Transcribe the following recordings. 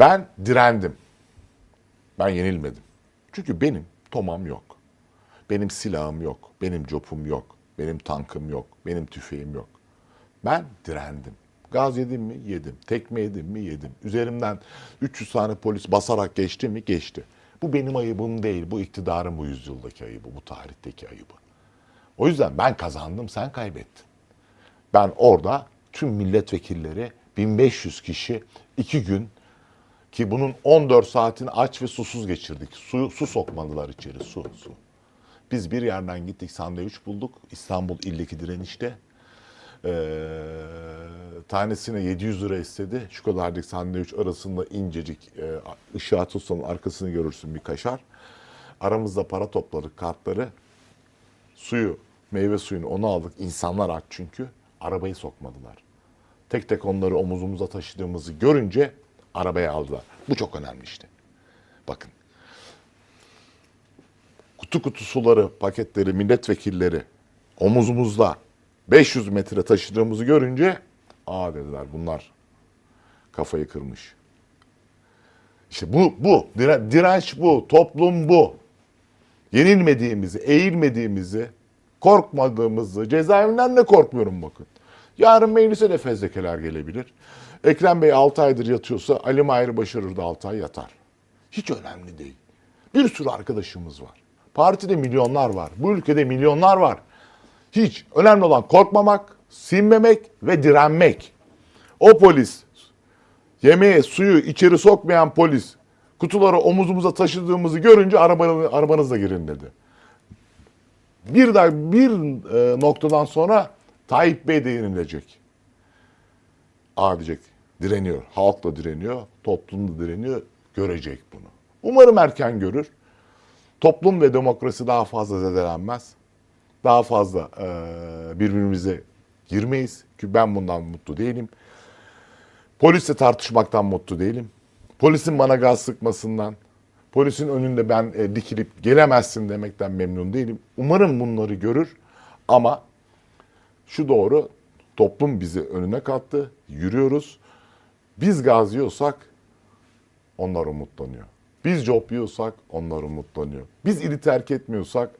Ben direndim. Ben yenilmedim. Çünkü benim tomam yok. Benim silahım yok. Benim copum yok. Benim tankım yok. Benim tüfeğim yok. Ben direndim. Gaz yedim mi? Yedim. Tekme yedim mi? Yedim. Üzerimden 300 tane polis basarak geçti mi? Geçti. Bu benim ayıbım değil. Bu iktidarın bu yüzyıldaki ayıbı. Bu tarihteki ayıbı. O yüzden ben kazandım, sen kaybettin. Ben orada tüm milletvekilleri 1500 kişi iki gün ki bunun 14 saatini aç ve susuz geçirdik. Su, su sokmadılar içeri, su, su. Biz bir yerden gittik sandviç bulduk. İstanbul ildeki direnişte. Ee, tanesine 700 lira istedi. Şu kadarlık sandviç arasında incecik e, ışığa tutsanın arkasını görürsün bir kaşar. Aramızda para topladık kartları. Suyu, meyve suyunu onu aldık. İnsanlar aç çünkü. Arabayı sokmadılar. Tek tek onları omuzumuza taşıdığımızı görünce arabaya aldılar. Bu çok önemli işte. Bakın. Kutu kutu suları, paketleri, milletvekilleri omuzumuzda 500 metre taşıdığımızı görünce aa dediler bunlar kafayı kırmış. İşte bu, bu. Dire- direnç bu. Toplum bu. Yenilmediğimizi, eğilmediğimizi, korkmadığımızı, cezaevinden de korkmuyorum bakın. Yarın meclise de fezlekeler gelebilir. Ekrem Bey 6 aydır yatıyorsa Ali Mahir Başarır da 6 ay yatar. Hiç önemli değil. Bir sürü arkadaşımız var. Partide milyonlar var. Bu ülkede milyonlar var. Hiç. Önemli olan korkmamak, sinmemek ve direnmek. O polis, yemeğe, suyu içeri sokmayan polis, kutuları omuzumuza taşıdığımızı görünce arabanı, arabanızla girin dedi. Bir daha bir e, noktadan sonra Tayyip Bey de yenilecek. Aa diyecek, direniyor. Halk da direniyor, toplum da direniyor. Görecek bunu. Umarım erken görür. Toplum ve demokrasi daha fazla zedelenmez. Daha fazla e, birbirimize girmeyiz. Ki ben bundan mutlu değilim. Polisle tartışmaktan mutlu değilim. Polisin bana gaz sıkmasından, polisin önünde ben e, dikilip gelemezsin demekten memnun değilim. Umarım bunları görür ama şu doğru, toplum bizi önüne kattı, yürüyoruz. Biz gaz yiyorsak onlar umutlanıyor. Biz job onlar umutlanıyor. Biz ili terk etmiyorsak,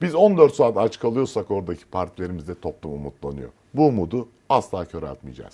biz 14 saat aç kalıyorsak oradaki partilerimizde toplum umutlanıyor. Bu umudu asla köreltmeyeceğiz.